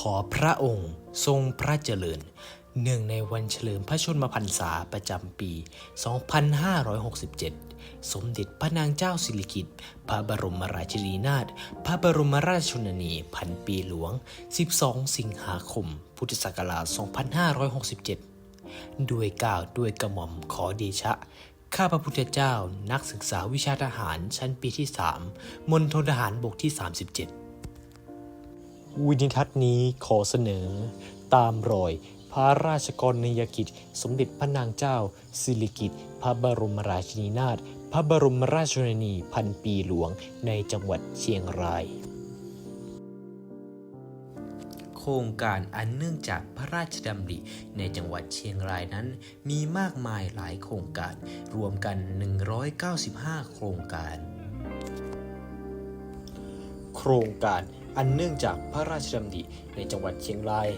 ขอพระองค์ทรงพระเจริญ เนื่องในวันเฉลิมพระชนมพรรษาประจำปี 2567 สมเด็จพระนางเจ้าสิริกิติ์พระบรมราชินีนาถ พระบรมราชชนนีพันปีหลวง 12 สิงหาคม พุทธศักราช 2567 ด้วยกล้าวด้วยกระหม่อมขอเดชะข้าพระพุทธเจ้านักศึกษาวิชาทหารชั้นปีที่ 3 มณฑลทหารบกที่ 37 วินิทัศน์นี้ขอเสนอ ตามรอย พระราชกรณียกิจ สมเด็จพระนางเจ้า สิริกิติ์พระบรมราชินีนาถพระบรมราชชนนีพันปีหลวงในจังหวัดเชียงราย โครงการอันเนื่องจากพระราชดำริในจังหวัดเชียงรายนั้น มีมากมายหลายโครงการ รวมกัน 195 โครงการ โครงการ อันเนื่องจากพระราชดำริในจังหวัดเชียงราย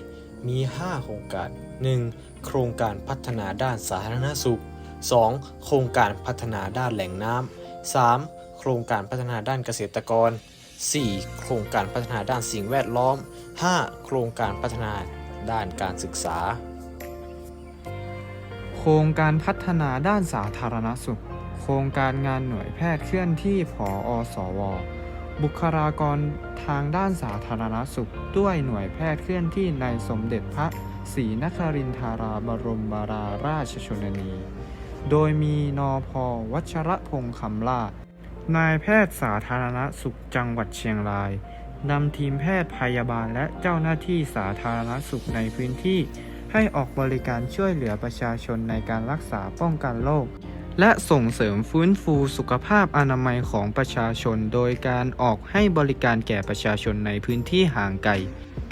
มี 5 โครงการ 1. โครงการพัฒนาด้านสาธารณสุข 2. โครงการพัฒนาด้านแหล่งน้ำ 3. โครงการพัฒนาด้านเกษตรกร 4. โครงการพัฒนาด้านสิ่งแวดล้อม 5. โครงการพัฒนาด้านการศึกษา โครงการพัฒนาด้านสาธารณสุข โครงการงานหน่วยแพทย์เคลื่อนที่ผออสว บุคลากรทางด้านสาธารณสุข ด้วยหน่วยแพทย์เคลื่อนที่ในสมเด็จพระศรีนครินทราบรมราราชชนนี โดยมีนอพอวัชรพงษ์คำลานายแพทย์สาธารณสุขจังหวัดเชียงรายนำทีมแพทย์พยาบาลและเจ้าหน้าที่สาธารณสุขในพื้นที่ ให้ออกบริการช่วยเหลือประชาชนในการรักษาป้องกันโรค และส่งเสริมฟื้นฟูสุขภาพอนามัยของประชาชน โดยการออกให้บริการแก่ประชาชนในพื้นที่ห่างไกล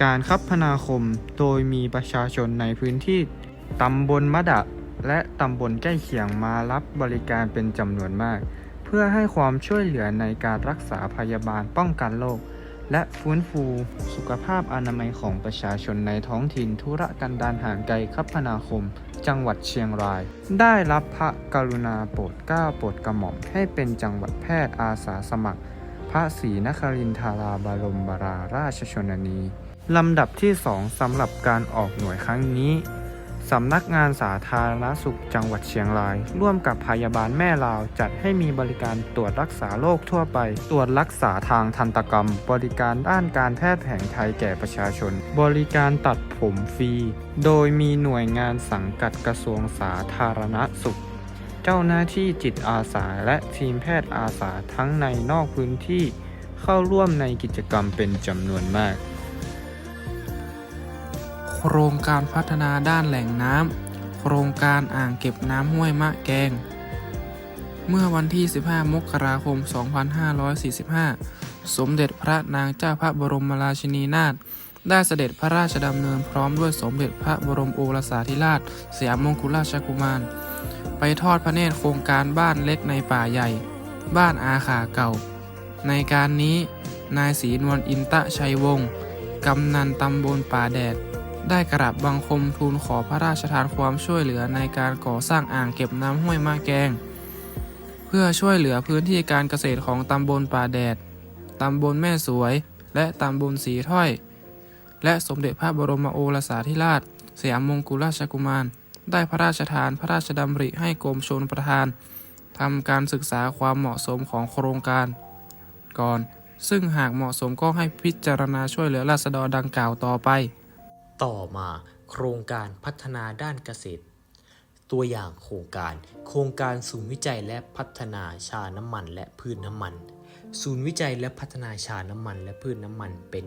การคัพนาคมโดยมีประชาชนในพื้นที่ตำบลมะดะ และตำบลใกล้เคียงมารับบริการเป็นจำนวนมาก เพื่อให้ความช่วยเหลือในการรักษาพยาบาลป้องกันโรค และฟื้นฟูสุขภาพอนามัยของประชาชนในท้องถิ่นธุรกันดารห่างไกลคัพนาคม จังหวัดเชียงราย ได้รับพระกรุณาโปรดเกล้าโปรดกระหม่อมให้เป็นจังหวัดแพทย์อาสาสมัคร พระศรีนครินทราบรมบราราชชนนีลำดับที่ 2สำหรับการออกหน่วยครั้งนี้ สำนักงานสาธารณสุขจังหวัดเชียงราย ร่วมกับพยาบาลแม่ลาว จัดให้มีบริการตรวจรักษาโรคทั่วไป ตรวจรักษาทางทันตกรรม บริการด้านการแพทย์แผนไทยแก่ประชาชน บริการตัดผมฟรี โดยมีหน่วยงานสังกัดกระทรวงสาธารณสุข เจ้าหน้าที่จิตอาสาและทีมแพทย์อาสาทั้งในนอกพื้นที่ เข้าร่วมในกิจกรรมเป็นจำนวนมาก รงการพัฒนาด้านแหล่งน้ำ โครงการอ่างเก็บน้ำห้วยมะแกง เมื่อวันที่ 15 มกราคม 2545 สมเด็จพระนางเจ้าพระบรมราชินีนาถได้เสด็จพระราชดำเนินพร้อมด้วยสมเด็จพระบรมโอรสาธิราชสยามมงกุฎราชกุมาร ไปทอดพระเนตรโครงการบ้านเล็กในป่าใหญ่ บ้านอาขาเก่า ในการนี้นายศรีนวลอินตะชัยวงศ์กำนันตำบลป่าแดด ได้กราบบังคมทูลขอพระราชทานความช่วยเหลือในการก่อสร้างอ่างเก็บน้ำห้วยมะแกง เพื่อช่วยเหลือพื้นที่การเกษตรของตำบลป่าแดด ตำบลแม่สวย และตำบลสีถ้อย และสมเด็จพระบรมโอรสาธิราช สยามมงกุฎราชกุมาร ได้พระราชทานพระราชดำริให้กรมชลประทานทำการศึกษาความเหมาะสมของโครงการ ก่อน ซึ่งหากเหมาะสมก็ให้พิจารณาช่วยเหลือราษฎรดังกล่าวต่อไป ต่อมาโครงการพัฒนาด้านเกษตร ตัวอย่างโครงการ โครงการศูนย์วิจัยและพัฒนาชาน้ำมันและพืชน้ำมัน ศูนย์วิจัยและพัฒนาชาน้ำมันและพืชน้ำมัน เป็น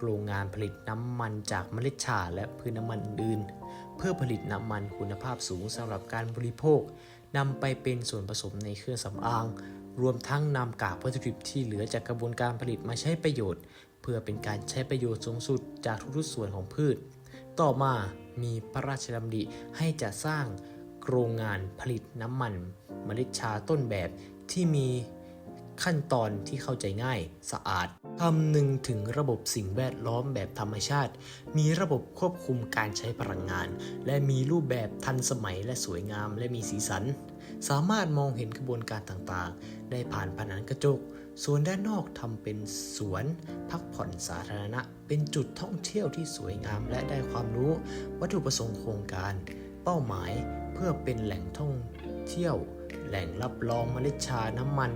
โรงงานผลิตน้ำมันจากเมล็ดชาและพืชน้ำมันอื่น เพื่อผลิตน้ำมันคุณภาพสูงสำหรับการบริโภคนำไปเป็นส่วนผสมในเครื่องสำอาง รวมทั้งนำกากวัตถุดิบที่เหลือจากกระบวนการผลิตมาใช้ประโยชน์ พื่อเป็นการใช้ประโยชน์สูงสุดจากทุกๆส่วนของพืช ต่อมามีพระราชดำริให้จัดสร้างโรงงานผลิตน้ำมันเมล็ดชาต้นแบบที่มีขั้นตอนที่เข้าใจง่ายสะอาดคำหนึ่งถึงระบบสิ่งแวดล้อมแบบธรรมชาติ มีระบบควบคุมการใช้พลังงาน และมีรูปแบบทันสมัยและสวยงามและมีสีสัน สามารถมองเห็นกระบวนการต่างๆ ได้ผ่านผนังกระจก ส่วนด้านนอกทำเป็นสวนพักผ่อนสาธารณะ เป็นจุดท่องเที่ยวที่สวยงามและได้ความรู้ วัตถุประสงค์โครงการ เป้าหมายเพื่อเป็นแหล่งท่องเที่ยว แหล่งรับรองเมล็ดชาน้ำมัน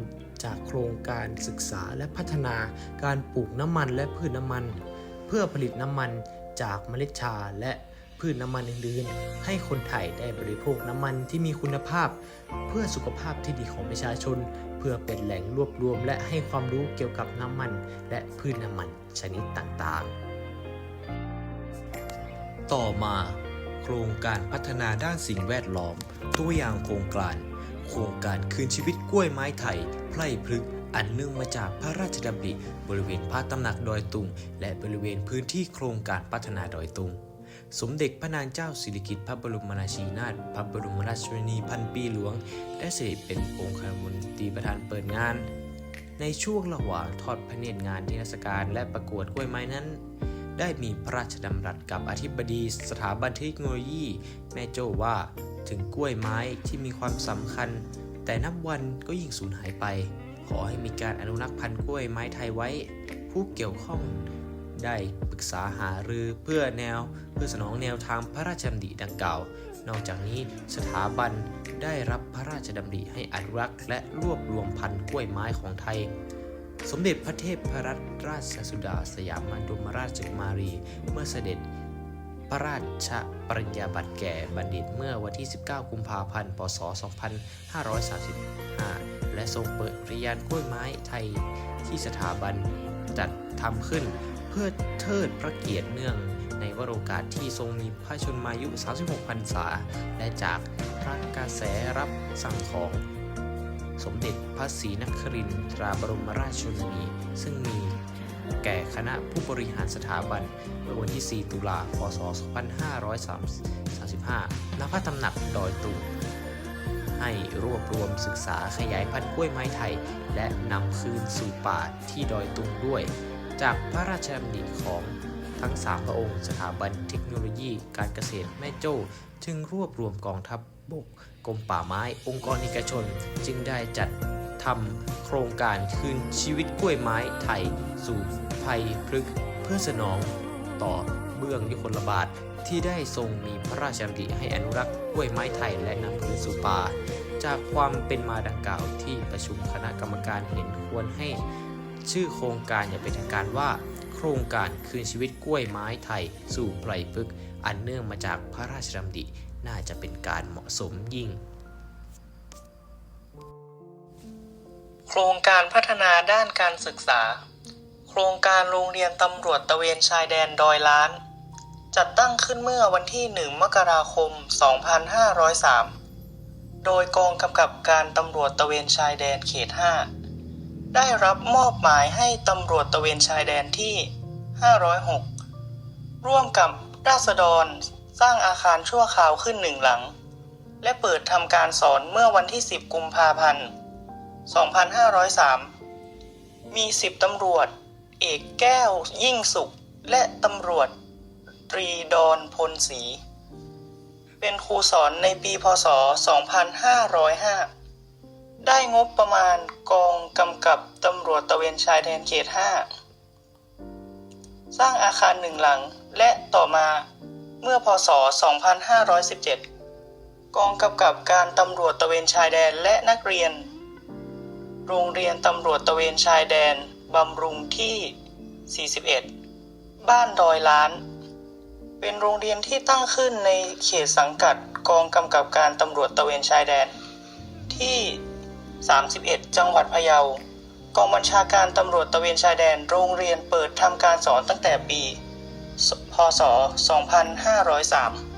จากโครงการศึกษาและพัฒนาการปลูกน้ำมันและพืชน้ำมัน เพื่อผลิตน้ำมันจากเมล็ดชาและ พืชน้ำมันอื่นๆ ให้คนไทยได้บริโภคน้ำมันที่มีคุณภาพ เพื่อสุขภาพที่ดีของประชาชน เพื่อเป็นแหล่งรวบรวม และให้ความรู้เกี่ยวกับน้ำมัน และพืชน้ำมันชนิดต่างๆ ต่อมา โครงการพัฒนาด้านสิ่งแวดล้อม ตัวอย่างโครงการ โครงการคืนชีวิตกล้วยไม้ไทยไพร่พฤกอันเนื่องมาจากพระราชดำริบริเวณพระตำหนักดอยตุง และบริเวณพื้นที่โครงการพัฒนาดอยตุง สมเด็จพระนางเจ้าสิริกิติ์พระบรมราชินีนาถพระบรมราชชนนีพันปีหลวง ได้เสด็จเป็นองค์คมนตรีประธานเปิดงาน ในช่วงระหว่างทอดพระเนตรงานเทศกาลและประกวดกล้วยไม้นั้น ได้มีพระราชดำรัสกับอธิบดีสถาบันเทคโนโลยี แม่โจ้ว่าถึงกล้วยไม้ที่มีความสำคัญ แต่นับวันก็ยิ่งสูญหายไป ขอให้มีการอนุรักษ์พันธุ์กล้วยไม้ไทยไว้ ผู้เกี่ยวข้อง ได้ปรึกษาหารือเพื่อแนวเพื่อสนองแนวทางพระราชดำริดังกล่าว นอกจากนี้สถาบันได้รับพระราชดำริให้อนุรักษ์และรวบรวมพันธุ์กล้วยไม้ของไทย สมเด็จพระเทพรรัตนราชสุดาสยามบรมราชกุมารี เมื่อเสด็จพระราชปริญญาบัตรแก่บัณฑิตเมื่อวันที่ 19 กุมภาพันธ์ พศ 2535 และทรงเปิดปริญญาณกล้วยไม้ไทยที่สถาบันจัดทำขึ้น เพื่อเทิดพระเกียรติเนื่องในวโรกาสที่ทรงมีพระชนมายุ 36 พรรษา และจากพระกระแสรับสั่งของสมเด็จพระศรีนครินทราบรมราชชนนี ซึ่งมีแก่คณะผู้บริหารสถาบันเมื่อวันที่ 4 ตุลาคมพศ2535ณพระตำหนักดอยตุงให้รวบรวมศึกษาขยายพันธุ์กล้วยไม้ไทย และนำคืนสู่ป่าที่ดอยตุงด้วย จากพระราชดำริของทั้ง 3 พระองค์ สถาบันเทคโนโลยีการเกษตรแม่โจ้ จึงรวบรวมกองทัพบบกกรมป่าไม้ องค์กรเอกชน จึงได้จัดทำโครงการคืนชีวิตกล้วยไม้ไทย สู่ภัยพฤกษ์เพื่อสนองต่อเบื้องยุคลบาทที่ได้ทรงมีพระราชดำริให้อนุรักษ์กล้วยไม้ไทยและนำคืนสู่ป่า จากความเป็นมาดังกล่าวที่ประชุมคณะกรรมการเห็นควรให้ ชื่อโครงการอย่างเป็นทางการว่า โครงการคืนชีวิตกล้วยไม้ไทย สู่ไพรพฤกษ์อันเนื่องมาจากพระราชดำริน่าจะเป็นการเหมาะสมยิ่ง โครงการพัฒนาด้านการศึกษา โครงการโรงเรียนตำรวจตะเวนชายแดนดอยล้าน จัดตั้งขึ้นเมื่อวันที่ 1 มกราคม 2503 โดยกองกำกับการตำรวจตะเวนชายแดนเขต 5 ได้รับมอบหมายให้ตำรวจตะเวนชายแดนที่ 506 ร่วมกับราษฎรสร้างอาคารชั่วคราวขึ้นหนึ่งหลัง และเปิดทำการสอนเมื่อวันที่ 10 กุมภาพันธ์ 2503 มี 10 ตำรวจ เอกแก้วยิ่งสุข และตำรวจ ตรีดอนพลศรีเป็นครูสอนในปีพศ 2505 ได้งบประมาณกองกำกับตำรวจตะเวนชายแดนเขต 5 สร้างอาคารหนึ่งหลังและต่อมาเมื่อพศ 2517 กองกำกับการตำรวจตะเวนชายแดนและนักเรียน โรงเรียนตำรวจตะเวนชายแดนบำรุงที่ 41 บ้านดอยล้าน เป็นโรงเรียนที่ตั้งขึ้นในเขตสังกัดกองกำกับการตำรวจตะเวนชายแดน 31 จังหวัดพะเยากองบัญชาการตำรวจตะเวนชายแดนโรงเรียนเปิดทำการสอนตั้งแต่ปี พศ 2503